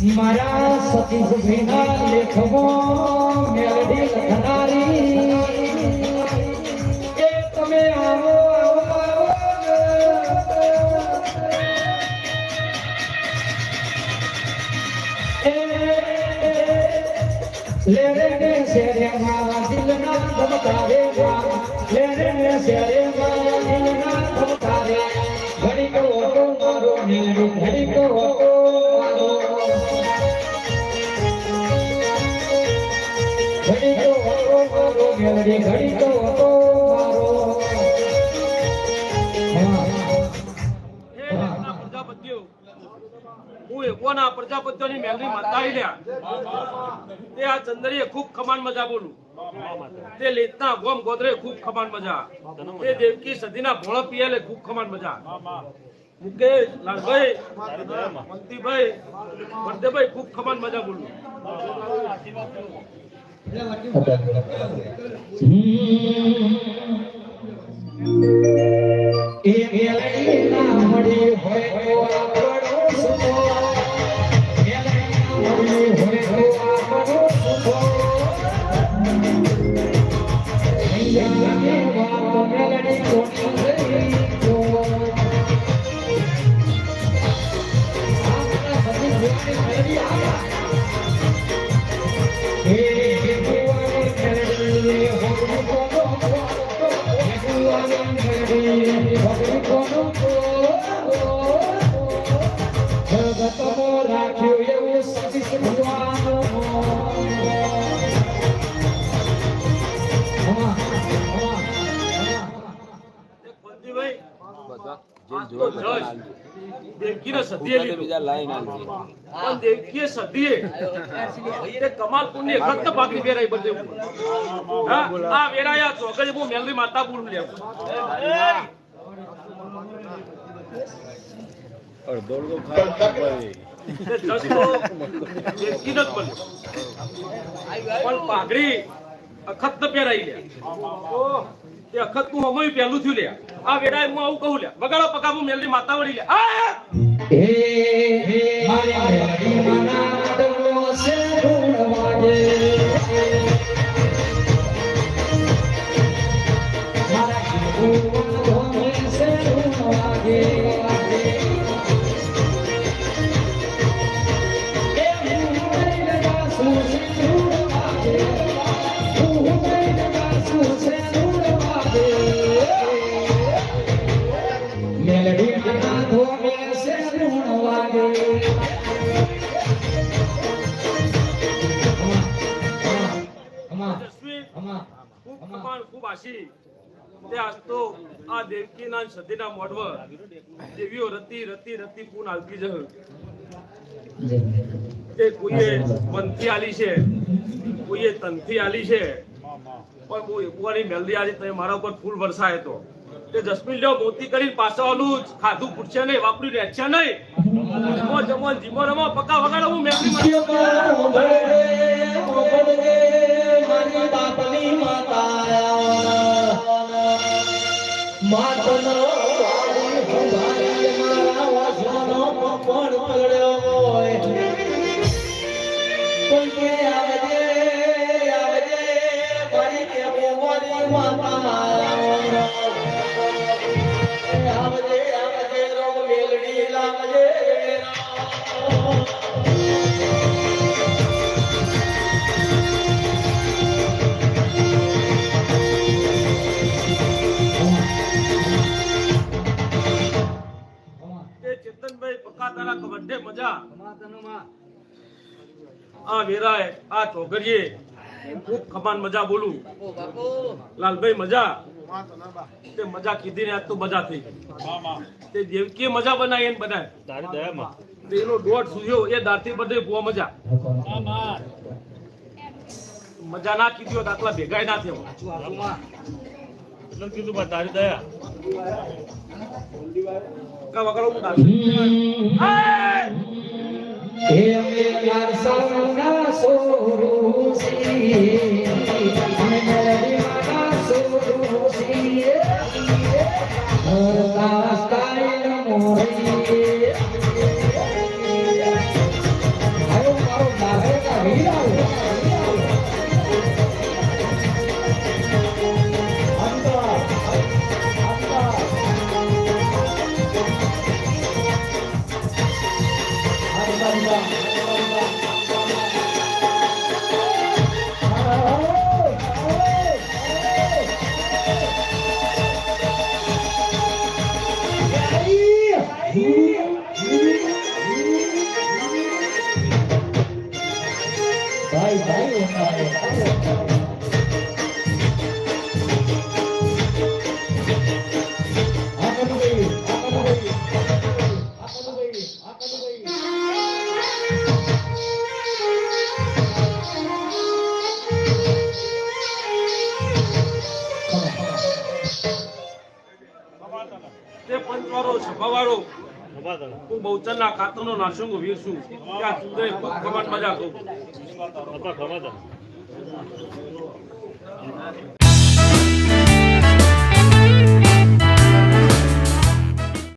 મારા સતીશ ભીના લેખવો મેલડી લખનારી તમે આવો આવો લેરે ને શેરે માં દિલના ધમકારે લેરે મેલડી ઘડી તો. એ આ ચંદરીએ ખૂબ ખમાન મજા બોલું. તે લેતના ગોમ ગોદરે ખૂબ ખમાન મજા. તે દેવકી સદીના ભોળ પિયાલે ખૂબ ખમાન મજા. મુકેશ, લાલભાઈ ખૂબ ખમાન મજા બોલું. એ કમાલપુરની એક જ ભાગની વેરાઈ બધે. આ વેરાયા આ ચોગડે બહુ મેલરી માતા બોલું લે પાઘડી અખત ન પહેરાઈ એ અખતનું હમણાં પહેલું થયું લે આ હું આવું કહું લે બગાડો પગા હું મેલરી માતા વળી લે આ તે આ દેવકીના સતીના મોઢવ દેવીઓ રતી રતી રતી પૂન આલતી જહ તે કોઈએ વનથી આલી છે, કોઈએ તનથી આલી છે. પણ બહુ એકવાની મેલડી આજે તમે મારા ઉપર ફૂલ વરસાય તો. તે જસ્મીન લ્યો મોતી કરીને પાછો આલું જ ખાધું પૂછશે નહીં, વાપર્યું રહેશે નહીં. જમો જમો જીમો રમો, પકા વગાડો, હું મેલડી માં મારી બાપની માતા પક્કા તારા કબડ્ડે મજા આ વેરાય આ ચોગરીએ ખૂબ ખમાન મજા બોલું. લાલભાઈ મજા. તે મજા કીધી ને આજ તો મજા થઈ તે દેવકીએ મજા બનાવી એને બનાય તે એનો દોઢ સુયો એ દાંતી બધે બહુ મજા. મજા ના કીધી હોત આટલા ભેગાય ના થયો કા વગાડો હું તારી! હે અમે યાર સરના સોરુસી પંચવારો સભાવાળો હું બહુચરના ખાતરનો નાશંગો વીર છું. ત્યાં સુંદરે ખૂબ ખમાન મજા કહું